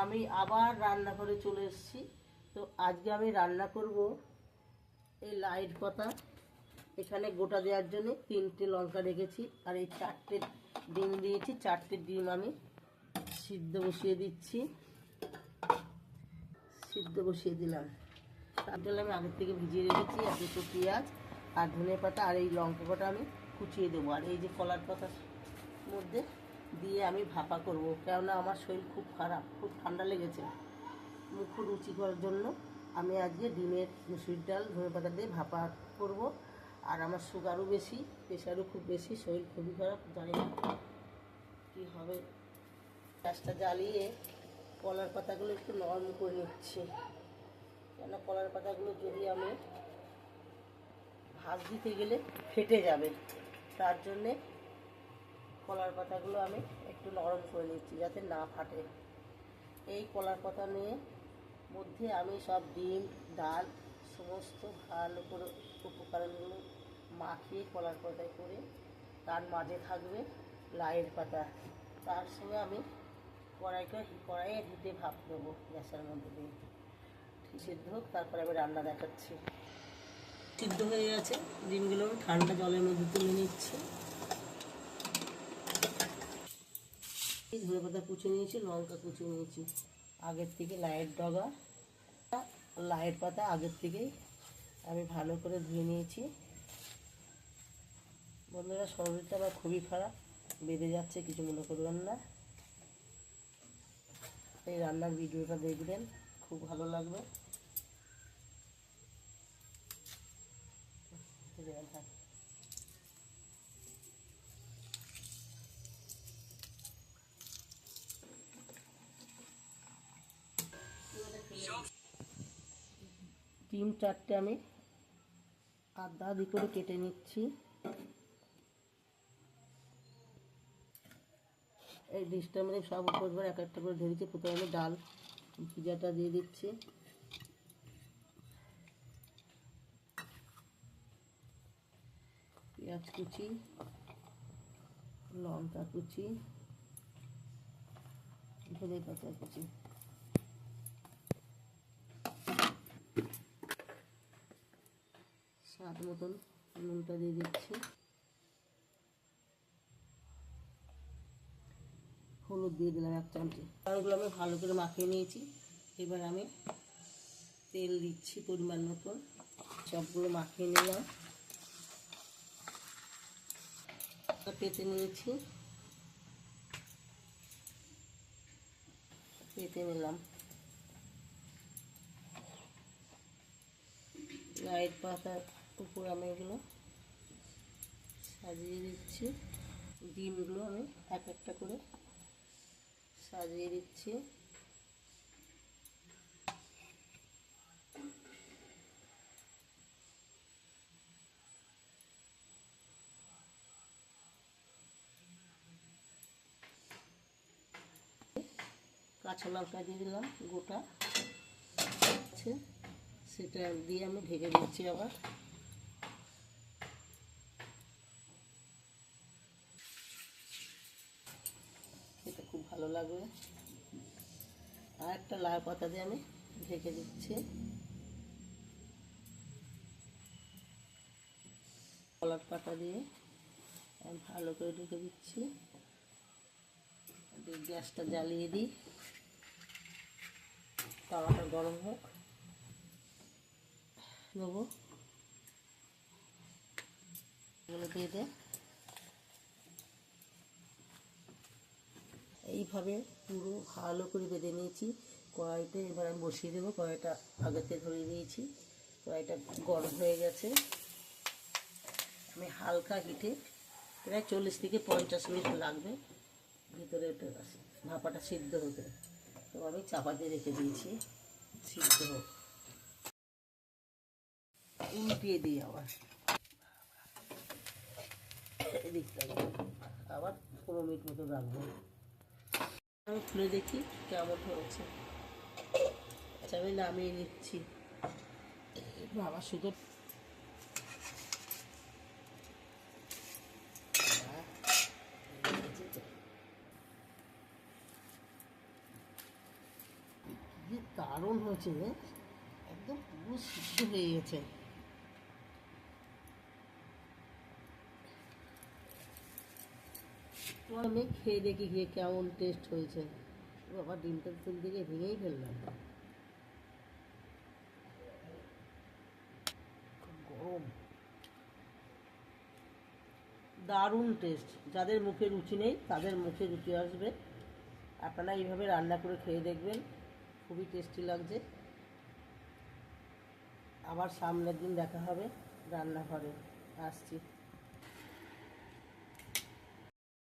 আমি আবার রান্না করে চলে এসেছি। তো আজকে আমি রান্না করব এই লাইট পাতা। এখানে গোটা দেওয়ার জন্য তিনটে লঙ্কা রেখেছি আর এই চারটে ডিম দিয়েছি। চারটে ডিম আমি সিদ্ধ বসিয়ে দিচ্ছি। সিদ্ধ বসিয়ে দিলাম। তার জন্য আমি আগের থেকে ভিজিয়ে রেখেছি, আর দুটো পেঁয়াজ আর ধনে পাতা আর এই লঙ্কা কটা আমি কুচিয়ে দেবো। আর এই যে কলার পাতার মধ্যে দিয়ে আমি ভাপা করব। কেননা আমার শরীর খুব খারাপ, খুব ঠান্ডা লেগেছে। মুখ রুচি করার জন্য আমি আজকে ডিমের মুসুর ডাল, ধনে পাতা দিয়ে ভাপা করব। আর আমার সুগারও বেশি, প্রেশারও খুব বেশি, শরীর খুবই খারাপ, জানি না কী হবে। গ্যাসটা জ্বালিয়ে কলার পাতাগুলো একটু নরম করে নিচ্ছি। কেন কলার পাতাগুলো যদি আমি ভাজ দিতে গেলে ফেটে যাবে। তার জন্যে কলার পাতাগুলো আমি একটু নরম করে নিচ্ছি যাতে না ফাটে। এই কলার পাতা নিয়ে মধ্যে আমি সব ডিম, ডাল, সমস্ত ভালো করে উপকরণগুলো মাখিয়ে কলার পাতায় করে তার মাঝে থাকবে লাইয়ের পাতা। তার সঙ্গে আমি কড়াইটা কড়াইয়ে হিটে ভাপ দেবো গ্যাসের মধ্যে দিয়ে। সিদ্ধ হোক, তারপরে আমি রান্না দেখাচ্ছি। সিদ্ধ হয়ে গেছে, ডিমগুলো ঠান্ডা জলের মধ্যে তুলে নিচ্ছি। ধনে পাতা কুচি নিয়েছি, লঙ্কা কুচি নিয়েছি। আগের থেকে লাইট ডগা, লাইট পাতা আগের থেকেই আমি ভালো করে ধুয়ে নিয়েছি। বন্ধুরা, শরীরটা আমার খুবই খারাপ, বেঁধে যাচ্ছে, কিছু মনে করবেন না। এই রান্নার ভিডিওটা দেখবেন, খুব ভালো লাগবে থাক ডিম চারটে আমি আধা আধি করে কেটে নিচ্ছি। এই ডিশটা মানে সব উপর এক একটা করে ধরেছি। প্রথমে আমি ডাল ভিজাটা দিয়ে দিচ্ছি। পেঁয়াজ কুচি, লঙ্কা কুচি ধনে পাতা কুচি। স্বাদ মতন নুনটা দিয়ে দিচ্ছি। হলুদ দিয়ে দিলাম এক চামচি। চালগুলো আমি ভালো করে মাখিয়ে নিয়েছি। এবার আমি তেল দিচ্ছি পরিমাণ মতন। সবগুলো মাখিয়ে নিলাম। পেতে নিয়েছি। পেতে নিলাম। লাইট পাতার উপর আমি এগুলো সাজিয়ে দিচ্ছি। ডিমগুলো আমি এক একটা করে সাজিয়ে দিচ্ছি। কাঁচা লঙ্কা দিয়ে দিলাম, গোটা। সেটা দিয়ে আমি ঢেকে দিচ্ছি আবার এটা খুব ভালো লাগবে। আর একটা লাল পাতা দিয়ে আমি ঢেকে দিচ্ছি। কলার পাতা দিয়ে আমি ভালো করে ঢেকে দিচ্ছি। দিয়ে গ্যাসটা জ্বালিয়ে দিই। তাওয়াটা গরম হোক। দেবো এগুলো দিয়ে দে। এইভাবে পুরো ভালো করে বেঁধে নিয়েছি। কড়াইতে এবার আমি বসিয়ে দেবো। কড়াইটা আগেতে ধরিয়ে দিয়েছি কড়াইটা গরম হয়ে গেছে। আমি হালকা হিটে প্রায় চল্লিশ থেকে পঞ্চাশ মিনিট লাগবে। ভিতরে ভাপাটা সিদ্ধ হতে তো আমি চাপা দিয়ে রেখে দিয়েছি। সিদ্ধ হোক। উল্টিয়ে দিই আবার। এদিকটা আবার পনেরো মিনিট মতো রাখব। আমি খুলে দেখি কেমন হয়েছে। আচ্ছা আমি নামিয়ে নিচ্ছি। বাবা, শুধু দারুণ হয়েছে। একদম পুরো সিদ্ধ হয়ে গেছে। আমি খেয়ে দেখি গিয়ে কেমন টেস্ট হয়েছে। বাবা ডিমটা তিন দিকে ভেঙেই ফেললাম। গরম। দারুণ টেস্ট যাদের মুখে রুচি নেই, তাদের মুখে রুচি আসবে। আপনারা এইভাবে রান্না করে খেয়ে দেখবেন। খুবই টেস্টি লাগছে। আবার সামনের দিন দেখা হবে রান্নাঘরে। আসছি।